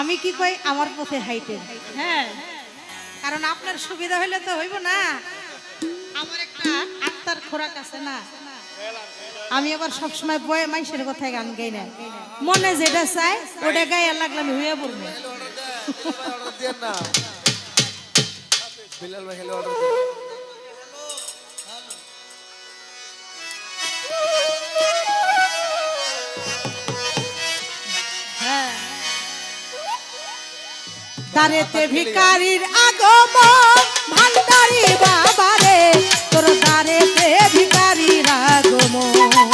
আমি কি কই, আমার পথে হাইটে। হ্যাঁ কারণ আপনার সুবিধা হইলে তো হইব না। আমার একটা আত্মার খোরাক আছে না। আমি আবার সবসময় বয়ে মাইসের কথায় গান গাই না। মনে যেটা চাই ওটা গায়ে লাগলাম হইয়া পড়ব। না তারেতে ভিকারির আগম ভান্ডারি বাবারে তোর তারেতে ভিকারির আগমন।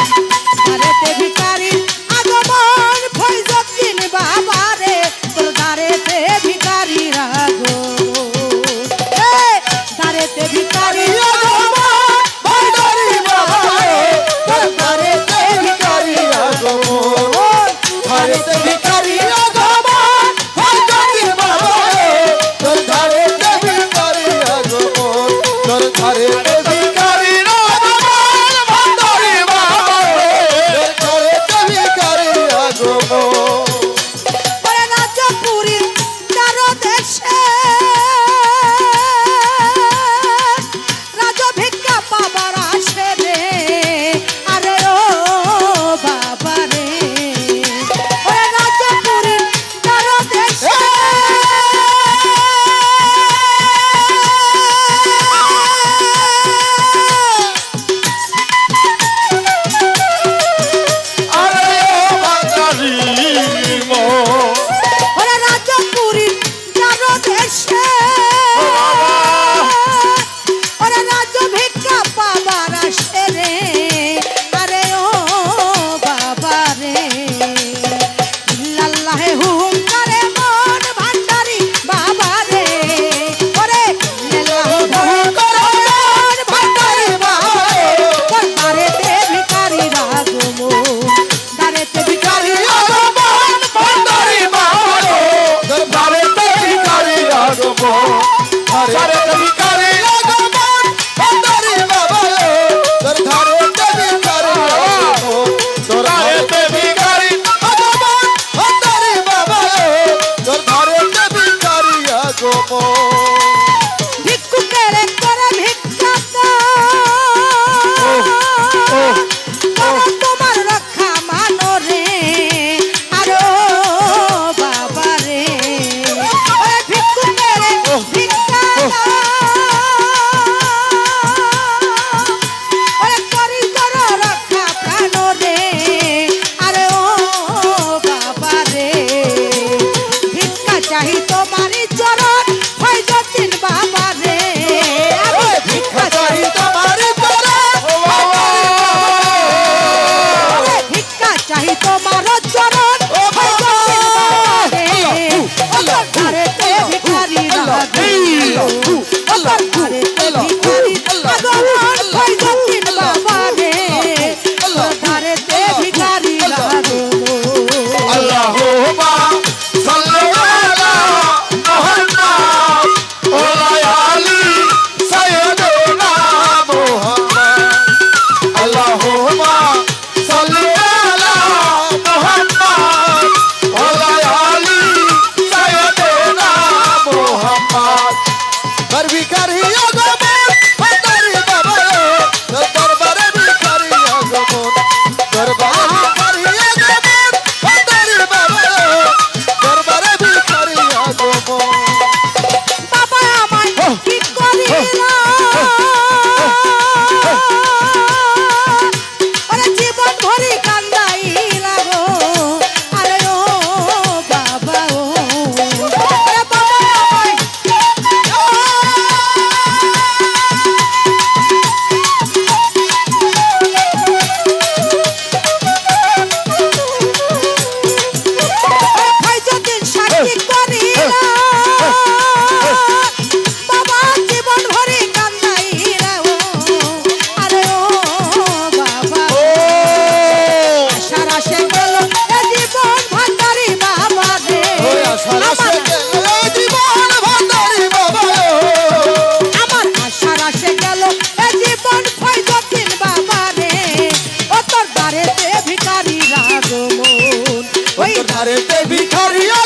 হারেতে ভিখারিয়া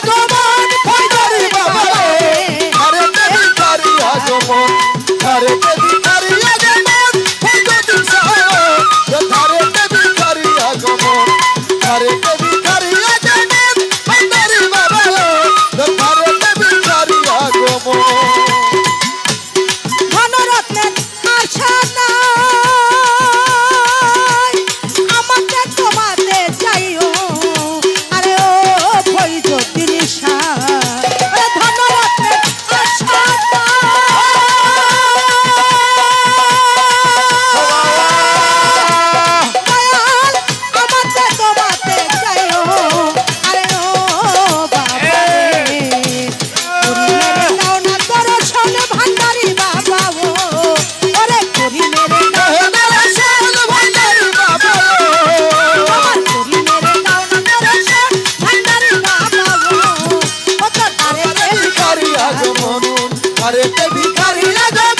আরে ভিখারি লাগো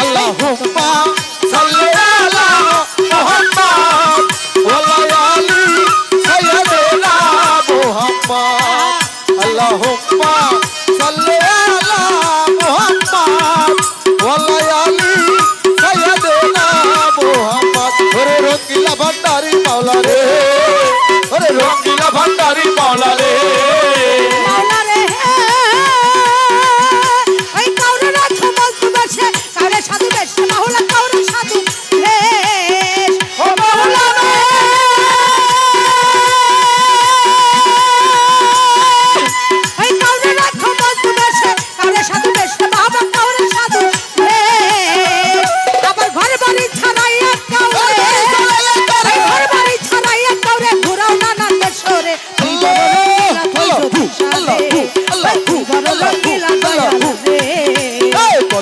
আল্লাহ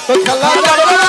কত খেলা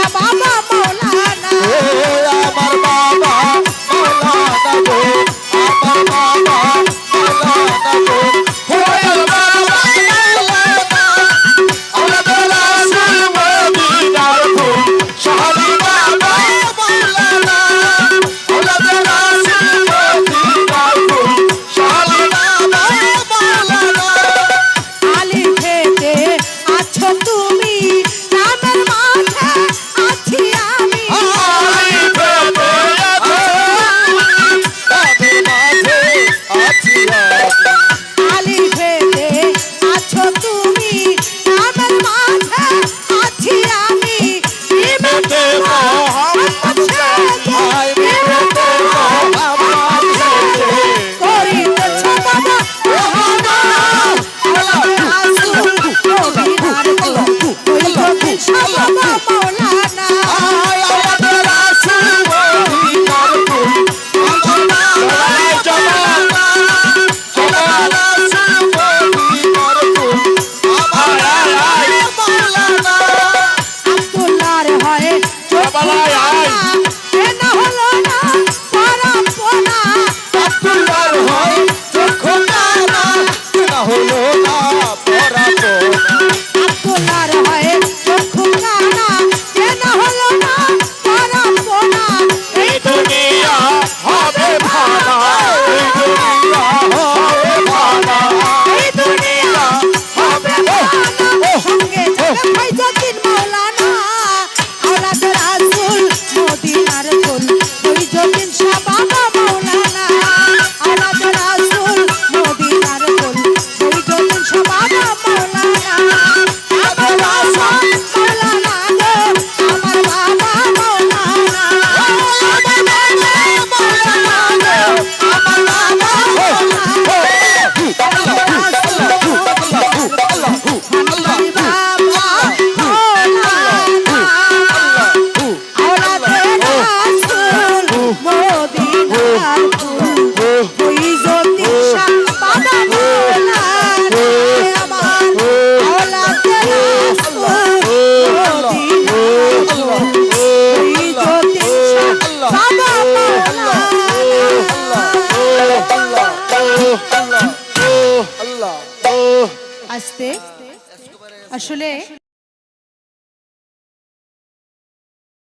বাবা